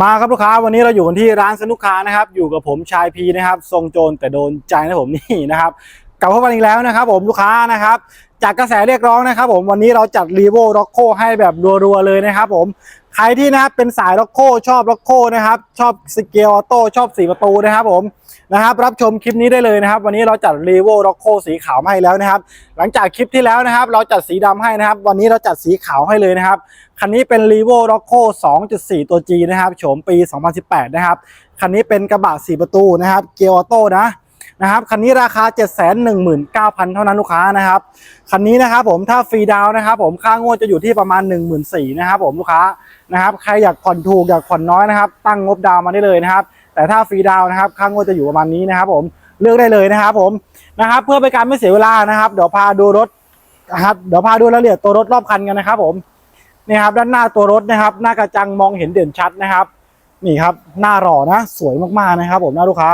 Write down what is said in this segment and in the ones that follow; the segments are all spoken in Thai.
มาครับลูกค้าวันนี้เราอยู่กันที่ร้านสนุกค้านะครับ อยู่กับผมชายพีนะครับ ทรงโจรแต่โดนใจนะผมนี่นะครับกลับเข้ามาอีกแล้วนะครับ ผมลูกค้านะครับ จากกระแสเรียกร้องนะครับผมวันนี้เราจัดรีโวร็อกโคให้แบบรัวๆเลยนะครับผมใครที่นะครับเป็นสายร็อกโคชอบร็อกโคนะครับชอบสเกลออโต้ชอบสีประตูนะครับผมนะครับรับชมคลิปนี้ได้เลยนะครับ วันนี้เราจัดรีโวร็อกโคสีขาวมาให้แล้วนะครับ หลังจากคลิปที่แล้วนะครับ เราจัดสีดำให้นะครับ วันนี้เราจัดสีขาวให้เลยนะครับคันนี้เป็น r e v o r o c c o 2.4 ตัว G นะครับโฉมปี 2018 นะครับคันนี้เป็นกระบะ4ประตูนะครับเกียร์ออโต้นะ นะครับคันนี้ราคา 719,000 เท่านั้นลูกค้านะครับคันนี้นะครับผมถ้าฟรีดาวนะครับผมค่างวดจะอยู่ที่ประมาณ 14,000นะครับผมลูกค้านะครับใครอยากผ่อนถูกอยากผ่อนน้อยนะครับตั้งงบดาวมาได้เลยนะครับแต่ถ้าฟรีดาวน์นะครับค่างวดจะอยู่ประมาณนี้นะครับผมเลือกได้เลยนะครับผมนะครับเพื่อเป็นการไม่เสียเวลานะครับเดี๋ยวพาดูรถนะครับเดี๋ยวพาดูรายละเอียดตัวรถรอบคันกันนะครับผมนี่ครับด้านหน้าตัวรถนะครับ หน้ากระจังมองเห็นเด่นชัดนะครับ นี่ครับหน้าหล่อนะ สวยมากๆนะครับ ผมหน้าลูกค้า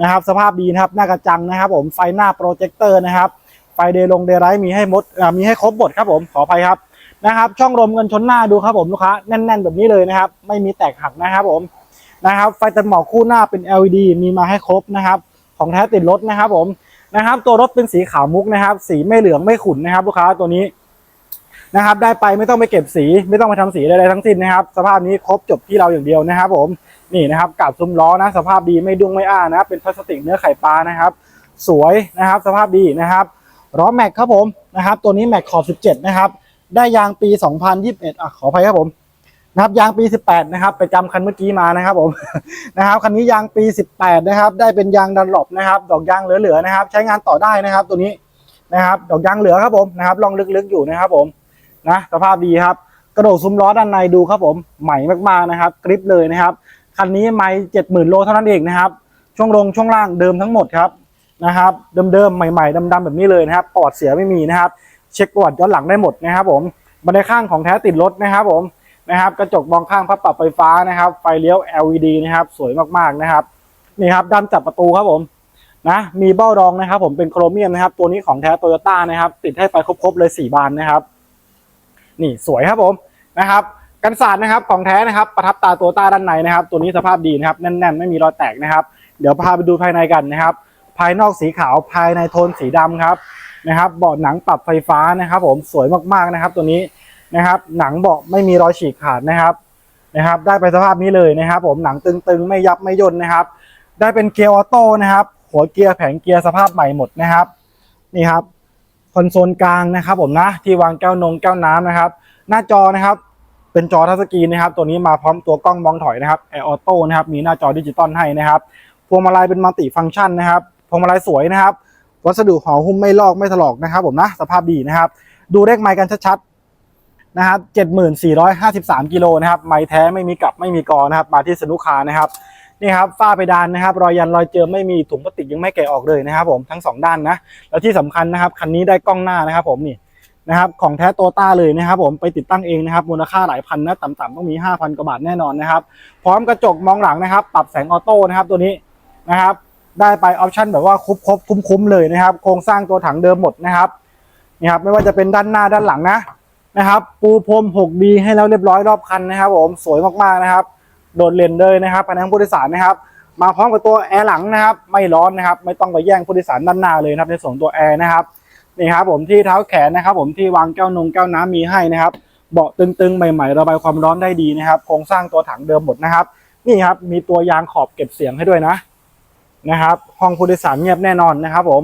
นะครับ สภาพดีนะครับ หน้ากระจังนะครับ ผมไฟหน้าโปรเจคเตอร์นะครับไฟเดลงเดไรมีให้หมดมีให้ครบหมดครับผมขออภัยครับนะครับ ช่องลมกันชนหน้าดูครับผมลูกค้าแน่น ๆ แบบนี้เลยนะครับ ไม่มีแตกหักนะครับผมนะครับ ไฟตัดหมอกคู่หน้าเป็น LED มีมาให้ครบนะครับ ของแท้ติดรถนะครับ ผมนะครับ ตัวรถเป็นสีขาวมุกนะครับ สีไม่เหลืองไม่ขุ่นนะครับ ลูกค้าตัวนี้นะครับ ได้ไปไม่ต้องไปเก็บสี ไม่ต้องไปทำสีใดๆทั้งสิ้นนะครับ สภาพนี้ครบจบที่เราอย่างเดียวนะครับ ผม นี่นะครับกับซุ้มล้อนะ สภาพดีไม่ดุ้งไม่อ้านะเป็นพลาสติกเนื้อไข่ปลานะครับ สวยนะครับ สภาพดีนะครับล้อแม็กครับผมนะครับ ตัวนี้แม็กขอบ 17 นะครับ ได้ยางปี 2021อะขออภัยครับผมนะครับยางปี 18 นะครับ ไปจำคันเมื่อกี้มานะครับผมนะครับคันนี้ยางปี 18 นะครับ ได้เป็นยางดันหลบนะครับ ดอกยางเหลือๆนะครับ ใช้งานต่อได้นะครับ ตัวนี้นะครับดอกยางเหลือครับผมนะครับลองลึกๆอยู่นะครับผมนะสภาพดีครับ กระโดดซุ้มล้อด้านในดูครับผมใหม่มากๆนะครับกริปเลยนะครับ คันนี้ไม่เจ็ดหมื่นโลเท่านั้นเองนะครับ ช่วงลงช่วงล่างเดิมทั้งหมดครับนะครับ เดิมๆใหม่ๆดำๆแบบนี้เลยนะครับปอดเสียไม่มีนะครับ เช็คประวัติย้อนหลังได้หมดนะครับ ผมบันไดข้างของแท้ติดรถนะครับ ผมนะครับ กระจกมองข้างพับปรับไฟฟ้านะครับ ไฟเลี้ยว LED นะครับ สวยมากๆนะครับนี่ครับด้านจับประตูครับผมนะมีเบ้ารองนะครับ ผมเป็นโครเมียมนะครับ ตัวนี้ของแท้โตโยต้านะครับ ติดให้ไปครบๆเลยสี่บานนะครับ นี่สวยครับผมนะครับ กันสาดนะครับของแท้นะครับประทับตาตัวต้าด้านในนะครับ ตัวนี้สภาพดีนะครับแน่นๆ ไม่มีรอยแตกนะครับ เดี๋ยวพาไปดูภายในกันนะครับ ภายนอกสีขาวภายในโทนสีดำครับนะครับเบาะหนังปรับไฟฟ้านะครับ ผมสวยมากๆนะครับ ตัวนี้นะครับ หนังเบาะไม่มีรอยฉีกขาดนะครับนะครับ ได้ไปสภาพนี้เลยนะครับ ผมหนังตึงๆ ไม่ยับไม่ย่นนะครับ ได้เป็นเกียร์ออโต้นะครับ หัวเกียร์แผงเกียร์สภาพใหม่หมดนะครับนี่ครับคอนโซลกลางนะครับ ผมนะที่วางแก้วนงแก้วน้ำนะครับ หน้าจอนะครับ เป็นจอทัชสกรีนนะครับ ตัวนี้มาพร้อมตัวกล้องมองถอยนะครับแอร์ออโต้นะครับมีหน้าจอดิจิตอลให้นะครับพวงมาลัยเป็นมัลติฟังก์ชันนะครับพวงมาลัยสวยนะครับ วัสดุห่อหุ้มไม่ลอกไม่ถลอกนะครับผมนะสภาพดีนะครับ ดูเลขไมค์กันชัดๆนะครับเจ็ดหมื่นสี่ร้อยห้าสิบสามกิโลนะครับไมค์แท้ไม่มีกลับไม่มีกอนะครับมาที่สนุกคานะครับนี่ครับฝ้าเพดานนะครับ รอยยันรอยเจิมไม่มีถุงพลาสติกยังไม่แกะออกเลยนะครับ ผมทั้งสองด้านนะแล้วที่สำคัญนะครับคันนี้ได้กล้องหน้านะครับ ผมนี่ นะครับของแท้โตต้าเลยนะครับผมไปติดตั้งเองนะครับมูลค่าหลายพันนะต่ำๆต้องมี 5,000กว่าบาทแน่นอนนะครับ พร้อมกระจกมองหลังนะครับ ปรับแสงออโต้นะครับตัวนี้นะครับ ได้ไปออปชั่นแบบว่าครบครบคุ้มคุ้มๆเลยนะครับ โครงสร้างตัวถังเดิมหมดนะครับนี่ครับไม่ว่าจะเป็นด้านหน้าด้านหลังนะนะครับ ปูพรม 6D ให้แล้วเรียบร้อยรอบคันนะครับ ผมสวยมากๆนะครับ โดดเด่นเลยนะครับภายในห้องผู้โดยสารนะครับ มาพร้อมกับตัวแอร์หลังนะครับ ไม่ร้อนนะครับ ไม่ต้องไปแย่งผู้โดยสารด้านหน้าเลยนะครับในส่วนของตัวแอร์นะครับ นี่ครับผมที่เท้าแขนนะครับ ผมที่วางแก้วนงแก้วน้ำมีให้นะครับ เบาะตึงๆ ใหม่ๆ ระบายความร้อนได้ดีนะครับ โครงสร้างตัวถังเดิมหมดนะครับ นี่ครับมีตัวยางขอบเก็บเสียงให้ด้วยนะนะครับ ห้องผู้โดยสารเงียบแน่นอนนะครับ ผม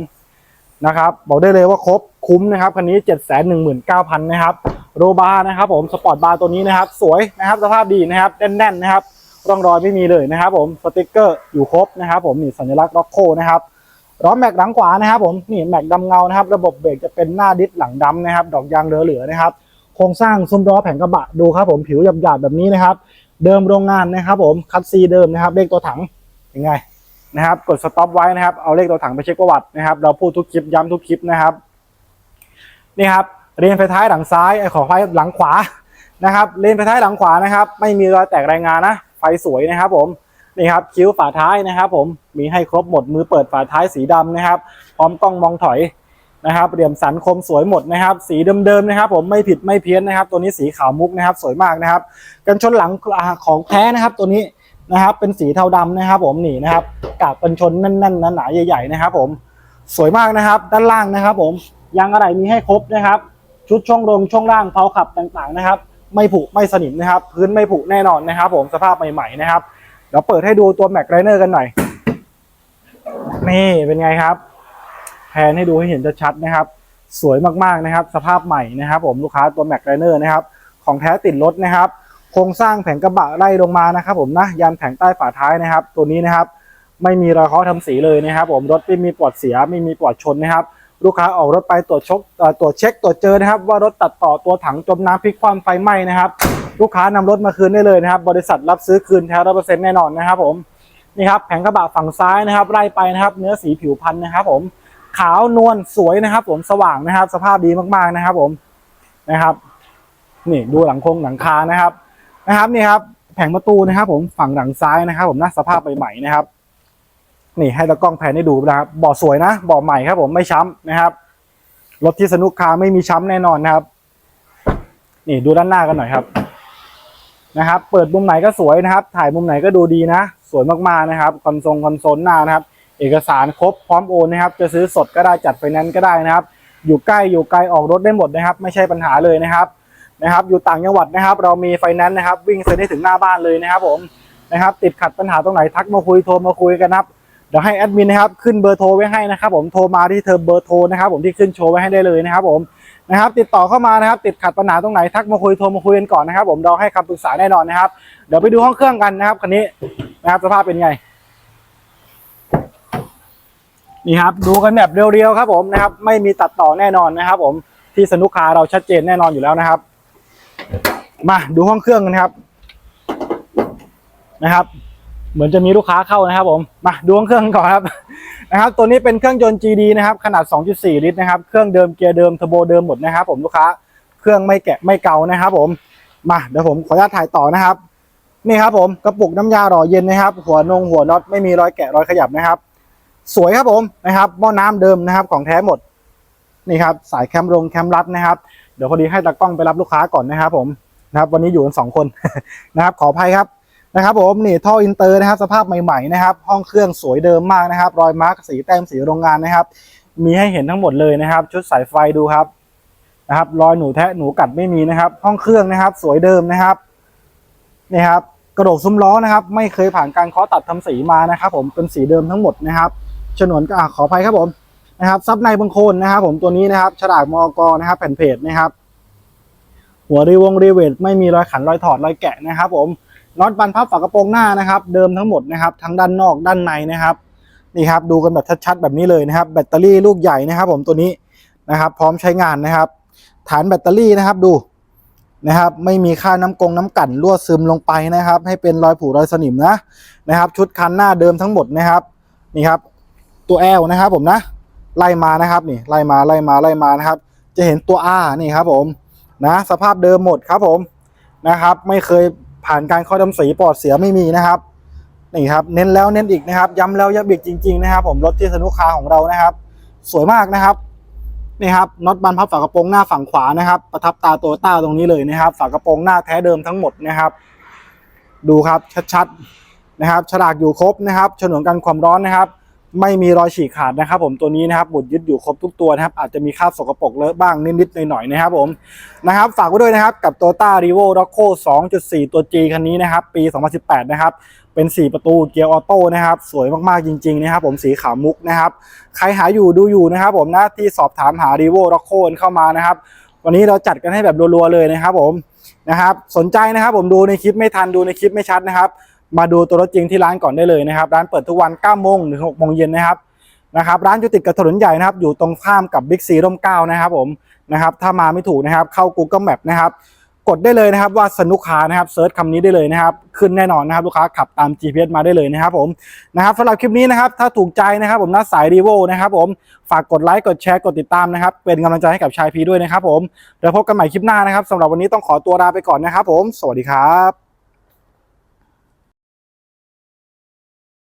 นะครับ บอกได้เลยว่าครบคุ้มนะครับคันนี้ 7 1 9 0 0 0นะครับโรบาร์นะครับ ผมสปอร์ตบาร์ตัวนี้นะครับ สวยนะครับสภาพดีนะครับแน่นๆนะครับร่องรอยไม่มีเลยนะครับ ผมสติกเกอร์อยู่ครบนะครับ ผมนี่สัญลักษณ์ล็อกโคนะครับ ล้อแม็กหลังขวานะครับผมนี่แม็กดำเงานะครับ ระบบเบรกจะเป็นหน้าดิสหลังดำนะครับ ดอกยางเหลือๆนะครับ โครงสร้างซุ้มล้อแผงกระบะดูครับผมผิวหยาบๆแบบนี้นะครับ เดิมโรงงานนะครับ ผมคัดซีเดิมนะครับ เลขตัวถังยังไงนะครับ กดสต็อปไว้นะครับเอาเลขตัวถังไปเช็คประวัตินะครับ เราพูดทุกคลิปย้ำทุกคลิปนะครับนี่ครับเรียนไฟท้ายหลังซ้ายขอไฟหลังขวานะครับเลนไฟท้ายหลังขวานะครับ ไม่มีรอยแตกรายงานนะไฟสวยนะครับผม นี่ครับคิ้วฝาท้ายนะครับ ผมมีให้ครบหมดมือเปิดฝาท้ายสีดำนะครับ พร้อมกล้องมองถอยนะครับเหลี่ยมสันคมสวยหมดนะครับ สีเดิมๆนะครับ ผมไม่ผิดไม่เพี้ยนนะครับ ตัวนี้สีขาวมุกนะครับ สวยมากนะครับ กันชนหลังของแท้นะครับ ตัวนี้นะครับเป็นสีเทาดำนะครับ ผมนี่นะครับกาบกันชนแน่นๆหนาๆใหญ่ ๆนะครับ ผมสวยมากนะครับ ด้านล่างนะครับ ผมยางอะไรมีให้ครบนะครับ ชุดช่องลมช่องล่างเพลาขับต่างๆนะครับ ไม่ผุไม่สนิมนะครับ พื้นไม่ผุแน่นอนนะครับ ผมสภาพใหม่ๆนะครับ เดี๋ยวเปิดให้ดูตัวแม็กไรเนอร์กันหน่อย นี่เป็นไงครับ แพนให้ดูให้เห็นชัดๆนะครับ สวยมากๆนะครับ สภาพใหม่นะครับ ผมลูกค้าตัวแม็กไรเนอร์นะครับ ของแท้ติดรถนะครับ โครงสร้างแผงกระบะไล่ลงมานะครับ ผมนะยันแผงใต้ฝาท้ายนะครับ ตัวนี้นะครับ ไม่มีรอยเคาะทำสีเลยนะครับ ผมรถไม่มีปลอดเสียไม่มีปลอดชนนะครับลูกค้าออกรถไปตรวจชกตรวจเช็คตรวจเจอนะครับ ว่ารถตัดต่อตัวถังจมน้ำพลิกคว่ำไฟไหม้นะครับ ลูกค้านำรถมาคืนได้เลยนะครับ บริษัทรับซื้อคืนแท้ร้อยเปอร์เซ็นต์แน่นอนนะครับผมนี่ครับแผงกระบะฝั่งซ้ายนะครับไล่ไปนะครับเนื้อสีผิวพันธุ์นะครับ ผมขาวนวลสวยนะครับ ผมสว่างนะครับ สภาพดีมากๆนะครับ ผมนะครับ นี่ดูหลังคงหลังคานะครับนะครับนี่ครับแผงประตูนะครับ ผมฝั่งหลังซ้ายนะครับ ผมนะสภาพใหม่ๆนะครับ นี่ให้ตะกล้องแผนให้ดูนะครับเบาะสวยนะเบาะใหม่ครับ ผมไม่ช้ำนะครับรถที่สนุกคาไม่มีช้ำแน่นอนนะครับ นี่ดูด้านหน้ากันหน่อยครับ นะครับ เปิดมุมไหนก็สวยนะครับ ถ่ายมุมไหนก็ดูดีนะ สวยมากๆนะครับคอนโซลคอนโซลหน้านะครับ เอกสารครบพร้อมโอนนะครับ จะซื้อสดก็ได้จัดไฟแนนซ์ก็ได้นะครับ อยู่ใกล้อยู่ไกลออกรถได้หมดนะครับ ไม่ใช่ปัญหาเลยนะครับนะครับ อยู่ต่างจังหวัดนะครับ เรามีไฟแนนซ์นะครับ วิ่งเซ็นได้ถึงหน้าบ้านเลยนะครับ ผมนะครับ ติดขัดปัญหาตรงไหนทักมาคุยโทรมาคุยกันนะครับเดี๋ยวให้แอดมินนะครับขึ้นเบอร์โทรไว้ให้นะครับ ผมโทรมาที่เธอเบอร์โทรนะครับ ผมที่ขึ้นโชว์ไว้ให้ได้เลยนะครับ ผม นะครับ ติดต่อเข้ามานะครับ ติดขัดปัญหาตรงไหนทักมาคุยโทรมาคุยกันก่อนนะครับ ผมเราให้คำปรึกษาแน่นอนนะครับ เดี๋ยวไปดูห้องเครื่องกันนะครับคันนี้นะครับสภาพเป็นไงนี่ครับดูกันแบบเรียวๆครับผมนะครับ ไม่มีตัดต่อแน่นอนนะครับ ผมที่สนุกคาเราชัดเจนแน่นอนอยู่แล้วนะครับ มาดูห้องเครื่องกันครับ นะครับ เหมือนจะมีลูกค้าเข้านะครับ ผมมาดูห้องเครื่องกันก่อนครับ นะครับตัวนี้เป็นเครื่องยนต์ GD นะครับขนาด 2.4 ลิตรนะครับเครื่องเดิมเกียร์เดิมเทอร์โบเดิมหมดนะครับผมลูกค้าเครื่องไม่แกะไม่เก่านะครับผมมาเดี๋ยวผมขออนุญาตถ่ายต่อนะครับ นี่ครับผมกระปุกน้ำยาหล่อเย็นนะครับ หัวนงหัวน็อตไม่มีรอยแกะรอยขยับนะครับ สวยครับผมนะครับหม้อน้ำเดิมนะครับของแท้หมดนี่ครับสายแคมรงแคมรัดนะครับ เดี๋ยวพอดีให้ตากล้องไปรับลูกค้าก่อนนะครับ ผมนะครับ วันนี้อยู่กันสองคนนะครับ ขออภัยครับ นะครับผมนี่ท่ออินเตอร์นะครับสภาพใหม่ๆนะครับห้องเครื่องสวยเดิมมากนะครับ รอยมาร์กสีแต้มสีโรงงานนะครับ มีให้เห็นทั้งหมดเลยนะครับ ชุดสายไฟดูครับนะครับ รอยหนูแทะหนูกัดไม่มีนะครับ ห้องเครื่องนะครับ สวยเดิมนะครับนี่ครับกระโดกซุ้มล้อนะครับ ไม่เคยผ่านการเคาะตัดทำสีมานะครับ ผมเป็นสีเดิมทั้งหมดนะครับฉนวนก็ขออภัยครับผมนะครับซับในบังโคนนะครับ ผมตัวนี้นะครับฉลากมอกนะครับ แผ่นเพจนะครับ หัวรีวงรีเวทไม่มีรอยขันรอยถอดรอยแกะนะครับ ผม น็อตบันพับฝากระโปรงหน้านะครับ เดิมทั้งหมดนะครับ ทั้งด้านนอกด้านในนะครับ นี่ครับดูกันแบบชัดๆแบบนี้เลยนะครับ แบตเตอรี่ลูกใหญ่นะครับ ผมตัวนี้นะครับ พร้อมใช้งานนะครับ ฐานแบตเตอรี่นะครับดูนะครับ ไม่มีค่าน้ำกงน้ำกั่นรั่วซึมลงไปนะครับ ให้เป็นรอยผุรอยสนิมนะนะครับ ชุดคันหน้าเดิมทั้งหมดนะครับนี่ครับ ตัว L นะครับ ผมนะไล่มานะครับนี่ไล่มาไล่มาไล่มานะครับ จะเห็นตัว R นี่ครับ ผมนะ สภาพเดิมหมดครับผมนะครับ ไม่เคย ผ่านการเคาะดำสีปลอดเสียไม่มีนะครับนี่ครับเน้นแล้วเน้นอีกนะครับ ย้ำแล้วย้ำอีกจริงๆนะครับผมรถที่สนุกคาของเรานะครับ สวยมากนะครับนี่ครับน็อตบันพับฝากระโปรงหน้าฝั่งขวานะครับ ประทับตาโตโยต้าตรงนี้เลยนะครับ ฝากระโปรงหน้าแท้เดิมทั้งหมดนะครับ ดูครับชัดๆนะครับ ฉลากอยู่ครบนะครับฉนวนกันความร้อนนะครับ ไม่มีรอยฉีกขาดนะครับ ผมตัวนี้นะครับบุดยึดอยู่ครบทุกตัวนะครับอาจจะมีคราบสกปรกเลอะบ้างนิดๆหน่อยๆนะครับผมนะครับฝากไว้ด้วยนะครับกับ Toyota r e v o r o c c o 2.4 ตัว G คันนี้นะครับปี 2018 นะครับเป็น 4 ประตูเกียร์ออโต้นะครับสวยมากๆจริงๆนะครับผมสีขาวมุกนะครับใครหาอยู่ดูอยู่นะครับผมนะที่สอบถามหา r e v o r o c c o เข้ามานะครับวันนี้เราจัดกันให้แบบรัวๆเลยนะครับผมนะครับสนใจนะครับผมดูในคลิปไม่ทันดูในคลิปไม่ชัดนะครับ มาดูตัวรถจริงที่ร้านก่อนได้เลยนะครับ ร้านเปิดทุกวัน9โมงถึง6โมงเย็นนะครับนะครับ ร้านอยู่ติดกับถนนใหญ่นะครับ อยู่ตรงข้ามกับบิ๊กซีร่มเก้านะครับผมนะครับถ้ามาไม่ถูกนะครับ เข้า Google Map นะครับ กดได้เลยนะครับว่าสนุกค้านะครับเซิร์ชคำนี้ได้เลยนะครับ ขึ้นแน่นอนนะครับลูกค้าขับตาม GPS มาได้เลยนะครับผมนะครับสำหรับคลิปนี้นะครับ ถ้าถูกใจนะครับผมนัดสายรีโวนะครับผมฝากกดไลค์กดแชร์กดติดตามนะครับ เป็นกำลังใจให้กับชายพีด้วยนะครับผมเดี๋ยวพบกันใหม่คลิปหน้านะครับสำหรับวันนี้ต้องขอตัวลาไปก่อนนะครับผม สวัสดีครับ